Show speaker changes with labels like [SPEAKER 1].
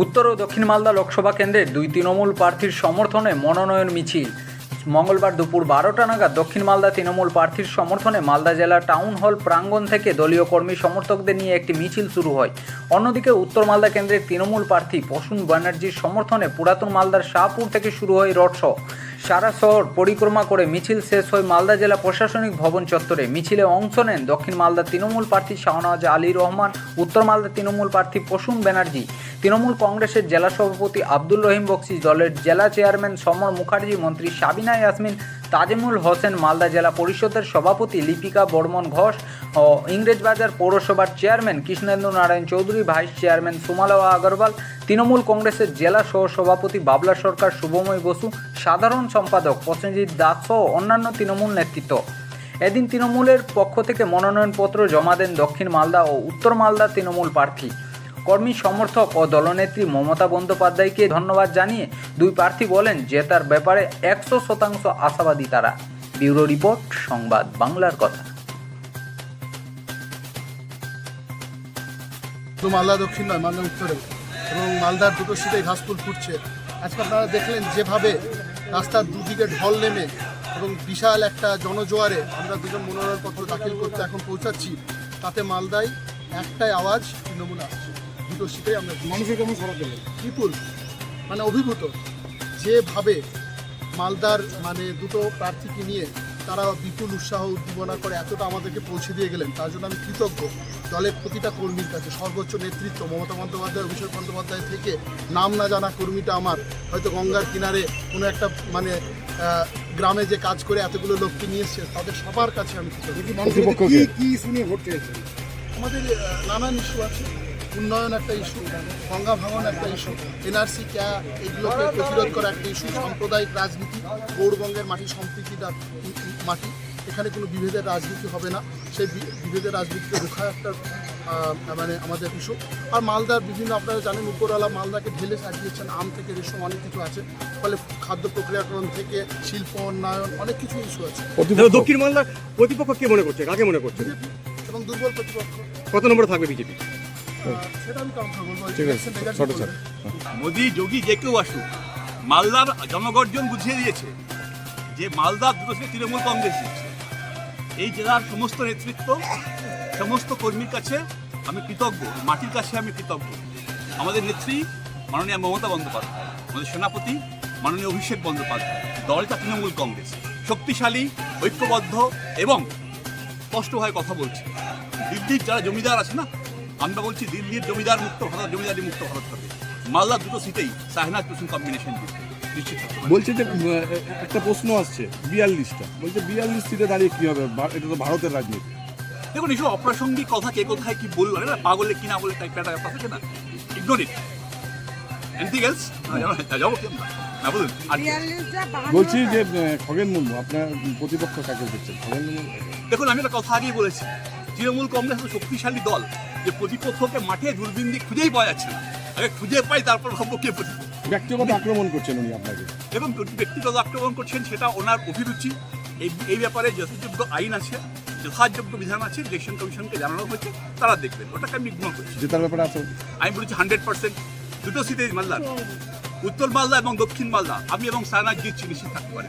[SPEAKER 1] উত্তর ও দক্ষিণ মালদা লোকসভা কেন্দ্রের দুই তৃণমূল প্রার্থীর সমর্থনে মনোনয়ন মিছিল। মঙ্গলবার দুপুর বারোটা নাগাদ দক্ষিণ মালদা তৃণমূল প্রার্থীর সমর্থনে মালদা জেলা টাউন হল প্রাঙ্গণ থেকে দলীয় কর্মী সমর্থকদের নিয়ে একটি মিছিল শুরু হয়। অন্যদিকে উত্তর মালদা কেন্দ্রের তৃণমূল প্রার্থী প্রসূন ব্যানার্জির সমর্থনে পুরাতন মালদার শাহপুর থেকে শুরু হয় রোড শো। সারা শহর পরিক্রমা করে মিছিল শেষ হয় মালদা জেলা প্রশাসনিক ভবন চত্বরে মিছিলে অংশ নেন দক্ষিণ মালদা তৃণমূল প্রার্থী শাহনওয়াজ আলী রহমান, উত্তর মালদা তৃণমূল প্রার্থী প্রসূন ব্যানার্জি, তৃণমূল কংগ্রেসের জেলা সভাপতি আব্দুল রহিম বক্সি, দলের জেলা চেয়ারম্যান সমর মুখার্জি, মন্ত্রী সাবিনা ইয়াসমিন, তাজিমুল হোসেন মালদা জেলা পরিষদের সভাপতি লিপিকা বর্মন ঘোষ ও ইংরেজবাজার পৌরসভার chairman Krishnendu Narayan Chowdhury, vice chairman Sumalwa Agarwal, Trinamool কংগ্রেসের জেলা সহ সভাপতি বাবলা সরকার শুভময় বসু, সাধারণ সম্পাদক প্রসেনজিৎ দাস সহ অন্যান্য তৃণমূল নেতৃত্ব। এদিন তৃণমূলের পক্ষ থেকে মনোনয়নপত্র জমা দেন দক্ষিণ মালদা ও উত্তর মালদা তৃণমূল প্রার্থী। কর্মী, সমর্থক ও দলনেত্রী মমতা বন্দ্যোপাধ্যায়কে ধন্যবাদ জানিয়ে দুই প্রার্থী বলেন জেতার ব্যাপারে একশো শতাংশ আশাবাদী তারা। ব্যুরো রিপোর্ট, সংবাদ বাংলার কথা।
[SPEAKER 2] শুধু মালদা দক্ষিণ নয় মালদা উত্তরে। এবং মালদার দুটো সিটে ঘাসফুল ফুটছে। আজকে আপনারা দেখলেন যেভাবে রাস্তার দুদিকে ঢল নেমে এবং বিশাল একটা জনজোয়ারে আমরা দুজন মনোনয়নপত্র দাখিল করতে এখন পৌঁছাচ্ছি তাতে মালদায় একটাই আওয়াজ তৃণমূল আসছে। দুটো সিটেই আমরা মানুষের কেমন সড়ক বিপুল মানে অভিভূত। যেভাবে মালদার মানে দুটো প্রার্থীকে নিয়ে তারা বিপুল উৎসাহ উদ্দীপনা করে এতটা আমাদেরকে পৌঁছে দিয়ে গেলেন তার জন্য আমি কৃতজ্ঞ। দলের প্রতিটা কর্মীর কাছে সর্বোচ্চ নেতৃত্ব মমতা বন্দ্যোপাধ্যায় অভিষেক বন্দ্যোপাধ্যায় থেকে নাম না জানা কর্মীটা আমার। হয়তো গঙ্গার কিনারে কোনো একটা মানে গ্রামে যে কাজ করে এতগুলো লোককে নিয়ে এসছে তাদের সবার কাছে আমি কৃতজ্ঞ।
[SPEAKER 3] কি শুনে ভোট
[SPEAKER 2] আমাদের নানান ইস্যু আছে। উন্নয়ন একটা ইস্যু গঙ্গা ভাঙন একটা ইস্যু এনআরসি ক্যা এগুলোকে প্রতিরোধ করা একটা ইস্যু সাম্প্রদায়িক রাজনীতি গৌরবঙ্গের মাটি সম্প্রীতিটা মাটি এখানে কোনো বিভেদের রাজনীতি হবে না সেই বিভেদের রাজনীতিকে রোখা একটা মানে আমাদের ইস্যু। আর মালদার বিভিন্ন আপনারা জানেন উপরওয়ালা মালদাকে ঢেলে সাজিয়েছেন আম থেকে রেশম অনেক কিছু আছে ফলে খাদ্য প্রক্রিয়াকরণ থেকে শিল্প উন্নয়ন অনেক কিছু ইস্যু আছে।
[SPEAKER 3] দক্ষিণ মালদার প্রতিপক্ষ কে মনে করছে? কাকে মনে করছে?
[SPEAKER 2] এবং দুর্বল প্রতিপক্ষ।
[SPEAKER 3] কত নম্বরে থাকবে বিজেপি? ঠিক
[SPEAKER 4] মোদি যোগী যে কেউ আসুক, মালদার জনগর্জন বুঝিয়ে দিয়েছে যে মালদা দুটো তৃণমূল কংগ্রেস এই জেলার সমস্ত নেতৃত্ব, সমস্ত কর্মীর কাছে আমি কৃতজ্ঞ, মাটির কাছে আমি কৃতজ্ঞ। আমাদের নেত্রী মাননীয় মমতা বন্দ্যোপাধ্যায়, আমাদের সেনাপতি মাননীয় অভিষেক বন্দ্যোপাধ্যায়, দলটা তৃণমূল কংগ্রেস। শক্তিশালী, ঐক্যবদ্ধ এবং স্পষ্টভাবে কথা বলছে। দিল্লির যারা জমিদার আছে না আমরা বলছি দিল্লির জমিদার মুক্ত ভারত জমিদারি মুক্ত ভারত হবে। মালদার দুটো সিটেই সাহনাজ টুসুন কম্বিনেশন নিশ্চিত
[SPEAKER 5] বলছে যে একটা প্রশ্ন আসছে বিয়াল্লিশটা। বলছে বিয়াল্লিশ সিটে দাঁড়িয়ে কি হবে? এটা তো ভারতের রাজনীতি।
[SPEAKER 4] দেখুন এইসব অপ্রাসঙ্গিক কথা কে কোথায় কি বলল না? পাগলে কি না বলে টাইপ একটা ব্যাপার থাকে না। ইগনোর ইট এনিথিং এলস যাব না বলুন আর
[SPEAKER 5] বলছি যে খগেন মুর্মু আপনার প্রতিপক্ষ কাকে দেখছেন? খগেন মুর্মু?
[SPEAKER 4] দেখুন আমি একটা কথা আগেই বলেছি। তৃণমূল কংগ্রেস হলো শক্তিশালী দল। যে প্রতিপক্ষকে মাঠে দূরবীন দিয়ে খুঁজেই পাওয়া যাচ্ছে না। আগে খুঁজে পাই তারপর ভাববো কে প্রতিপক্ষ।
[SPEAKER 5] ব্যক্তিগত আক্রমণ করছেন উনি আপনাকে।
[SPEAKER 4] এবং ব্যক্তিগত আক্রমণ করছেন সেটা ওনার অভিরুচি। এই এই ব্যাপারে যথাযোগ্য আইন আছে যথাযোগ্য বিধান আছে ইলেকশন কমিশনকে জানানো হয়েছে তারা দেখবেন। ওটাকে আমি ইগনোর করছি।
[SPEAKER 5] জেতার ব্যাপারে আছে?
[SPEAKER 4] আমি বলেছি হান্ড্রেড পার্সেন্ট। দুটো সিটেই মালদার। উত্তর মালদা এবং দক্ষিণ মালদা। আমি এবং সায়নাথ জিতছি নিশ্চিত থাকতে পারি।